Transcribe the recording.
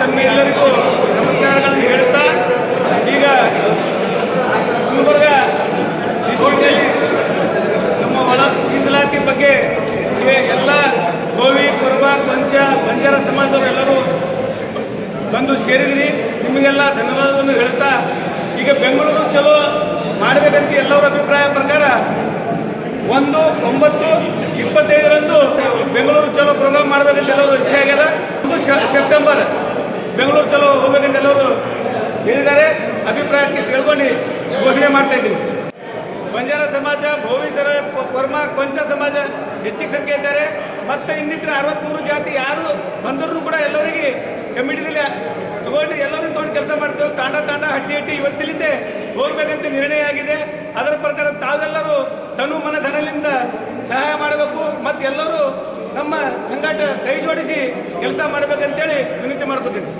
ತಮ್ಮ ಎಲ್ಲರಿಗೂ ನಮಸ್ಕಾರಗಳನ್ನು ಹೇಳ್ತಾ ಈಗ ಗುಲ್ಬರ್ಗ ನಮ್ಮ ಒಳ ಮೀಸಲಾತಿ ಬಗ್ಗೆ ಎಲ್ಲ ಗೋವಿ, ಕುರುಬ, ಕೊಂಚ, ಬಂಜಾರ ಸಮಾಜದವರೆಲ್ಲರೂ ಬಂದು ಸೇರಿದ್ರಿ. ನಿಮಗೆಲ್ಲ ಧನ್ಯವಾದವನ್ನು ಹೇಳ್ತಾ ಈಗ ಬೆಂಗಳೂರು ಚಲೋ ಮಾಡಬೇಕಂತ ಎಲ್ಲರ ಅಭಿಪ್ರಾಯ ಪ್ರಕಾರ ಒಂದು, ಒಂಬತ್ತು, ಇಪ್ಪತ್ತೈದರಂದು ಬೆಂಗಳೂರು ಚಲೋ ಪ್ರೋಗ್ರಾಮ್ ಮಾಡಿದ್ರೆ ಎಲ್ಲರೂ ಬೆಂಗಳೂರು ಚಲೋ ಹೋಗ್ಬೇಕಂತ ಎಲ್ಲರೂ ಹೇಳಿದ್ದಾರೆ. ಅಭಿಪ್ರಾಯ ಕೇಳ್ಕೊಂಡು ಘೋಷಣೆ ಮಾಡ್ತಾ ಇದ್ದೀವಿ. ಬಂಜಾರ ಸಮಾಜ ಭೋವಿಸರ ಕೊರ್ಮ ಕೊಂಚ ಸಮಾಜ ಹೆಚ್ಚಿಗೆ ಸಂಖ್ಯೆ ಇದ್ದಾರೆ. ಮತ್ತು ಇನ್ನಿತರ ಅರವತ್ತ್ಮೂರು ಜಾತಿ ಯಾರು ಬಂದರೂ ಕೂಡ ಎಲ್ಲರಿಗೆ ಕಮಿಟಿದಲ್ಲಿ ತಗೊಂಡು ಎಲ್ಲರೂ ತಗೊಂಡು ಕೆಲಸ ಮಾಡ್ತೇವೆ. ತಾಂಡ ತಾಂಡ, ಹಟ್ಟಿ ಹಟ್ಟಿ ಇವತ್ತಿಲಿಂದ ಹೋಗ್ಬೇಕಂತ ನಿರ್ಣಯ ಆಗಿದೆ. ಅದರ ಪ್ರಕಾರ ತಾವೆಲ್ಲರೂ ತನು ಮನ ಧನದಿಂದ ಸಹಾಯ ಮಾಡಬೇಕು. ಮತ್ತು ಎಲ್ಲರೂ ನಮ್ಮ ಸಂಘಟ ಕೈ ಜೋಡಿಸಿ ಕೆಲಸ ಮಾಡಬೇಕಂತೇಳಿ ವಿನಂತಿ ಮಾಡ್ಕೋತೀನಿ.